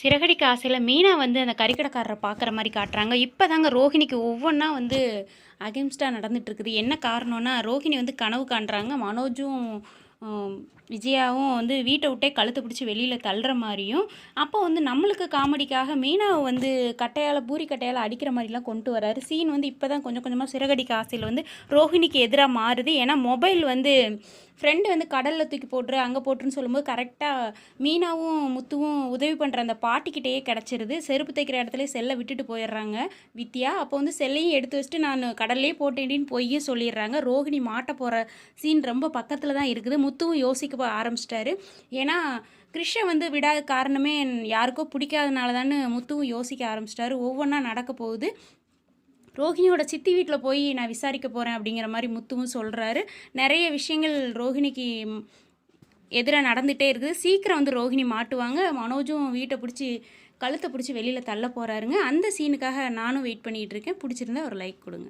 சிறகடிக்க ஆசையில் மீனா வந்து அந்த கறிக்கடைக்காரரை பார்க்குற மாதிரி காட்டுறாங்க. இப்போ தாங்க ரோஹிணிக்கு ஒவ்வொன்றா வந்து அகென்ஸ்டாக நடந்துகிட்ருக்குது என்ன காரணம்னா ரோஹிணி வந்து கனவு காண்றாங்க. மனோஜும் விஜயாவும் வந்து வீட்டை விட்டே கழுத்து பிடிச்சி வெளியில் தள்ளுற மாதிரியும் அப்போ வந்து நம்மளுக்கு காமெடிக்காக மீனாவை வந்து கட்டையால் பூரி கட்டையால் அடிக்கிற மாதிரிலாம் கொண்டு வராரு. சீன் வந்து இப்போ தான் கொஞ்சம் கொஞ்சமாக சிறகடிக்க ஆசையில் வந்து ரோஹிணிக்கு எதிராக மாறுது. ஏன்னா மொபைல் வந்து ஃப்ரெண்டு வந்து கடலில் தூக்கி போட்டுரு அங்கே போட்டுருன்னு சொல்லும்போது கரெக்டாக மீனாவும் முத்துவும் உதவி பண்ணுற அந்த பாட்டிக்கிட்டேயே கிடச்சிருது. செருப்பு தைக்கிற இடத்துல செல்லை விட்டுட்டு போயிடுறாங்க. வித்யா அப்போ வந்து செல்லையும் எடுத்து வச்சுட்டு நான் கடல்லே போட்டேன்டின்னு பொய்யே சொல்லிடுறாங்க. ரோஹிணி மாட்ட போகிற சீன் ரொம்ப பக்கத்தில் தான் இருக்குது. முத்துவும் யோசிக்க ஆரம்பிச்சிட்டாரு. ஏன்னா கிருஷ்ண வந்து விடாத காரணமே யாருக்கோ பிடிக்காதனால தான் முத்துவும் யோசிக்க ஆரம்பிச்சிட்டாரு. ஒவ்வொன்றா நடக்க போகுது. ரோஹிணியோட சித்தி வீட்டில் போய் நான் விசாரிக்க போகிறேன் அப்படிங்கிற மாதிரி முத்துவும் சொல்கிறாரு நிறைய விஷயங்கள் ரோஹிணிக்கு எதிராக நடந்துகிட்டே இருக்குது. சீக்கிரம் வந்து ரோஹிணி மாட்டுவாங்க. மனோஜும் வீட்டை பிடிச்சி கழுத்தை பிடிச்சி வெளியில் தள்ள போகிறாருங்க அந்த சீனுக்காக நானும் வெயிட் பண்ணிகிட்டு இருக்கேன். பிடிச்சிருந்தா ஒரு லைக் கொடுங்க.